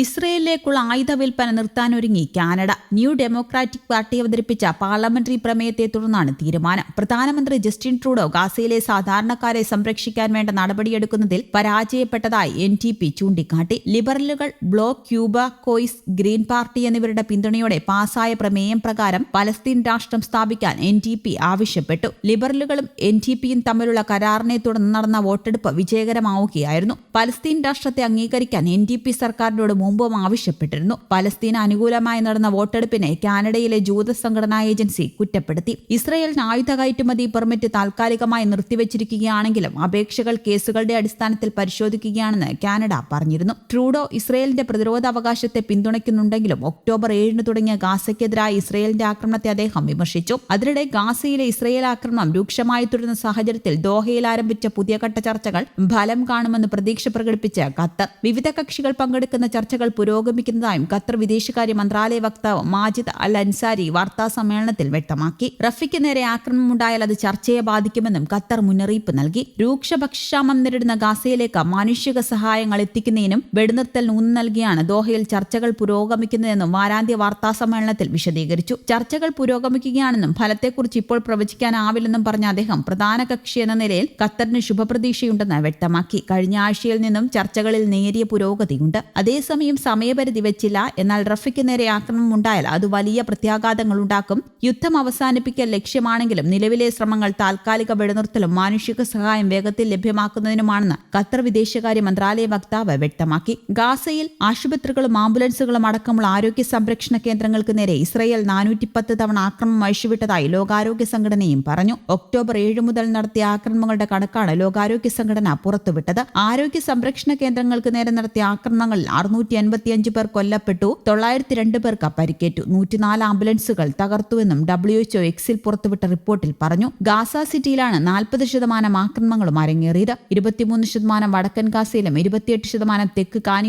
ഇസ്രയേലിലേക്കുള്ള ആയുധ വിൽപ്പന നിർത്താനൊരുങ്ങി കാനഡ. ന്യൂ ഡെമോക്രാറ്റിക് പാർട്ടി അവതരിപ്പിച്ച പാർലമെന്ററി പ്രമേയത്തെ തുടർന്നാണ് തീരുമാനം. പ്രധാനമന്ത്രി ജസ്റ്റിൻ ട്രൂഡോ ഗാസയിലെ സാധാരണക്കാരെ സംരക്ഷിക്കാൻ വേണ്ട നടപടിയെടുക്കുന്നതിൽ പരാജയപ്പെട്ടതായി എൻ ടി പി ചൂണ്ടിക്കാട്ടി. ലിബറലുകൾ block Québécois green party എന്നിവരുടെ പിന്തുണയോടെ പാസായ പ്രമേയം പ്രകാരം പലസ്തീൻ രാഷ്ട്രം സ്ഥാപിക്കാൻ എൻ ടി പി ആവശ്യപ്പെട്ടു. ലിബറലുകളും എൻ ടി പിയും തമ്മിലുള്ള കരാറിനെ തുടർന്ന് നടന്ന വോട്ടെടുപ്പ് വിജയകരമാവുകയായിരുന്നു. പലസ്തീൻ രാഷ്ട്രത്തെ അംഗീകരിക്കാൻ എൻ ടി പി സർക്കാരിനോട് മുമ്പും ആവശ്യപ്പെട്ടിരുന്നു. പലസ്തീന് അനുകൂലമായി നടന്ന വോട്ടെടുപ്പിനെ കാനഡയിലെ ജൂത സംഘടനാ ഏജൻസി കുറ്റപ്പെടുത്തി. ഇസ്രയേലിന് ആയുധ കയറ്റുമതി പെർമിറ്റ് താൽക്കാലികമായി നിർത്തിവച്ചിരിക്കുകയാണെങ്കിലും അപേക്ഷകൾ കേസുകളുടെ അടിസ്ഥാനത്തിൽ പരിശോധിക്കുകയാണെന്ന് കാനഡ പറഞ്ഞിരുന്നു. ട്രൂഡോ ഇസ്രയേലിന്റെ പ്രതിരോധാവകാശത്തെ പിന്തുണയ്ക്കുന്നുണ്ടെങ്കിലും ഒക്ടോബർ ഏഴിന് തുടങ്ങിയ ഗാസയ്ക്കെതിരായ ഇസ്രയേലിന്റെ ആക്രമണത്തെ അദ്ദേഹം വിമർശിച്ചു. അതിനിടെ ഗാസയിലെ ഇസ്രയേൽ ആക്രമണം രൂക്ഷമായി തുടരുന്ന സാഹചര്യത്തിൽ ദോഹയിൽ ആരംഭിച്ച പുതിയ ഘട്ട ചർച്ചകൾ ഫലം കാണുമെന്ന് പ്രതീക്ഷ പ്രകടിപ്പിച്ച കത്ത് വിവിധ കക്ഷികൾ പങ്കെടുക്കുന്ന ചർച്ചകൾ പുരോഗമിക്കുന്നതായും ഖത്തർ വിദേശകാര്യ മന്ത്രാലയ വക്താവ് മാജിദ് അൽ അൻസാരി വാർത്താ സമ്മേളനത്തിൽ വ്യക്തമാക്കി. റഫിക്ക് നേരെ ആക്രമണം ഉണ്ടായാൽ അത് ചർച്ചയെ ബാധിക്കുമെന്നും ഖത്തർ മുന്നറിയിപ്പ് നൽകി. രൂക്ഷ ഭക്ഷ്യക്ഷാമം നേരിടുന്ന ഗാസയിലേക്ക് മാനുഷിക സഹായങ്ങൾ എത്തിക്കുന്നതിനും വെടിനിർത്തലിന് ഊന്നു നൽകിയാണ് ദോഹയിൽ ചർച്ചകൾ പുരോഗമിക്കുന്നതെന്നും വാരാന്ത്യ വാർത്താ സമ്മേളനത്തിൽ വിശദീകരിച്ചു. ചർച്ചകൾ പുരോഗമിക്കുകയാണെന്നും ഫലത്തെക്കുറിച്ച് ഇപ്പോൾ പ്രവചിക്കാനാവില്ലെന്നും പറഞ്ഞ അദ്ദേഹം പ്രധാന കക്ഷി എന്ന നിലയിൽ ഖത്തറിന് ശുഭപ്രതീക്ഷയുണ്ടെന്ന് വ്യക്തമാക്കി. കഴിഞ്ഞ ആഴ്ചയിൽ നിന്നും ചർച്ചകളിൽ നേരിയ പുരോഗതിയുണ്ട്. അതേസമയം സമയപരിധി വെച്ചില്ല. എന്നാൽ റഫിക്ക് നേരെ ആക്രമണം ഉണ്ടായാൽ അത് വലിയ പ്രത്യാഘാതങ്ങൾ ഉണ്ടാക്കും. യുദ്ധം അവസാനിപ്പിക്കൽ ലക്ഷ്യമാണെങ്കിലും നിലവിലെ ശ്രമങ്ങൾ താൽക്കാലിക വെടിനിർത്തലും മാനുഷിക സഹായം വേഗത്തിൽ ലഭ്യമാക്കുന്നതിനുമാണെന്ന് ഖത്തർ വിദേശകാര്യ മന്ത്രാലയ വക്താവ് വ്യക്തമാക്കി. ഗാസയിൽ ആശുപത്രികളും ആംബുലൻസുകളും അടക്കമുള്ള ആരോഗ്യ സംരക്ഷണ കേന്ദ്രങ്ങൾക്ക് നേരെ ഇസ്രയേൽ നാനൂറ്റിപ്പത്ത് തവണ ആക്രമണം അഴിച്ചുവിട്ടതായി ലോകാരോഗ്യ സംഘടനയും പറഞ്ഞു. ഒക്ടോബർ ഏഴ് മുതൽ നടത്തിയ ആക്രമണങ്ങളുടെ കണക്കാണ് ലോകാരോഗ്യ സംഘടന പുറത്തുവിട്ടത്. ആരോഗ്യ സംരക്ഷണ കേന്ദ്രങ്ങൾക്ക് നേരെ നടത്തിയ ആക്രമണങ്ങളിൽ അറുന്നൂറ്റി അൻപത്തിയഞ്ച് പേർ കൊല്ലപ്പെട്ടു. തൊള്ളായിരത്തി രണ്ട് പേർക്ക് പരിക്കേറ്റു. നൂറ്റിനാല് ആംബുലൻസുകൾ തകർത്തുവെന്നും ഡബ്ല്യു എച്ച്ഒ എക്സിൽ പുറത്തുവിട്ട റിപ്പോർട്ടിൽ പറഞ്ഞു. ഗാസ സിറ്റിയിലാണ് നാൽപ്പത് ശതമാനം ആക്രമണങ്ങളും അരങ്ങേറിയത്. ഇരുപത്തിമൂന്ന് ശതമാനം വടക്കൻ ഗാസയിലും ഇരുപത്തിയെട്ട് ശതമാനം തെക്ക് കാൻ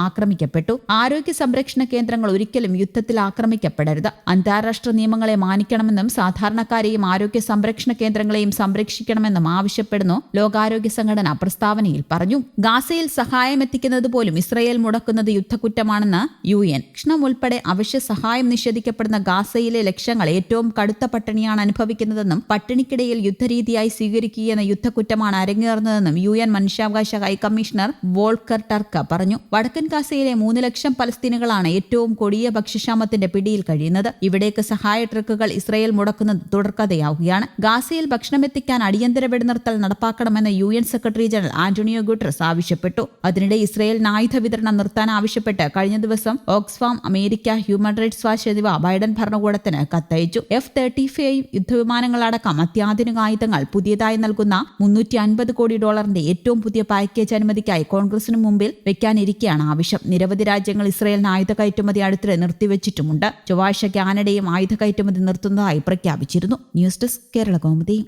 ആക്രമിക്കപ്പെട്ടു. ആരോഗ്യ സംരക്ഷണ കേന്ദ്രങ്ങൾ ഒരിക്കലും യുദ്ധത്തിൽ ആക്രമിക്കപ്പെടരുത്. അന്താരാഷ്ട്ര നിയമങ്ങളെ മാനിക്കണമെന്നും സാധാരണക്കാരെയും ആരോഗ്യ സംരക്ഷണ കേന്ദ്രങ്ങളെയും സംരക്ഷിക്കണമെന്നും ആവശ്യപ്പെടുന്നു. ലോകാരോഗ്യ സംഘടന പ്രസ്താവനയിൽ പറഞ്ഞു. ഗാസയിൽ സഹായം എത്തിക്കുന്നത് പോലും ഇസ്രയേൽ മുടക്കുന്നത് യുദ്ധക്കുറ്റമാണെന്ന് യു എൻ. ഭക്ഷണം ഉൾപ്പെടെ അവശ്യ സഹായം നിഷേധിക്കപ്പെടുന്ന ഗാസയിലെ ലക്ഷ്യങ്ങൾ ഏറ്റവും കടുത്ത പട്ടിണിയാണ് അനുഭവിക്കുന്നതെന്നും പട്ടിണിക്കിടയിൽ യുദ്ധരീതിയായി സ്വീകരിക്കുകയെന്ന യുദ്ധക്കുറ്റമാണ് അരങ്ങേറുന്നതെന്നും യു എൻ മനുഷ്യാവകാശ ഹൈക്കമ്മീഷണർ വോൾക്കർ ടർക്ക പറഞ്ഞു. വടക്കൻ ഗാസയിലെ മൂന്ന് ലക്ഷം പലസ്തീനുകളാണ് ഏറ്റവും കൊടിയ ഭക്ഷ്യക്ഷാമത്തിന്റെ പിടിയിൽ കഴിയുന്നത്. ഇവിടേക്ക് സഹായ ട്രക്കുകൾ ഇസ്രയേൽ മുടക്കുന്നത് തുടർക്കഥയാവുകയാണ്. ഗാസയിൽ ഭക്ഷണം എത്തിക്കാൻ അടിയന്തര വെടിനിർത്തൽ നടപ്പാക്കണമെന്ന് U N secretary general Antonio Guterres ആവശ്യപ്പെട്ടു. അതിനിടെ ഇസ്രയേലിന് ആയുധ വിതരണം നിർത്താൻ ആവശ്യപ്പെട്ട് കഴിഞ്ഞ ദിവസം Oxfam America human rights watch എന്നിവ ബൈഡൻ ഭരണകൂടത്തിന് കത്തയച്ചു. എഫ് തേർട്ടി ഫൈവ് യുദ്ധവിമാനങ്ങളടക്കം അത്യാധുനിക ആയുധങ്ങൾ പുതിയതായി നൽകുന്ന മുന്നൂറ്റി അൻപത് കോടി ഡോളറിന്റെ ഏറ്റവും പുതിയ പാക്കേജ് അനുമതിക്കായി കോൺഗ്രസിന് മുമ്പിൽ വെക്കാനിരിക്കെയാണ് ആവശ്യം. നിരവധി രാജ്യങ്ങൾ ഇസ്രയേലിന് ആയുധ കയറ്റുമതി അടുത്തിടെ നിർത്തിവച്ചിട്ടുമുണ്ട്. ചൊവ്വാഴ്ച കാനഡയും ആയുധ കയറ്റുമതി നിർത്തുന്നതായി പ്രഖ്യാപിച്ചിരുന്നു. News desk Kerala Kaumudi.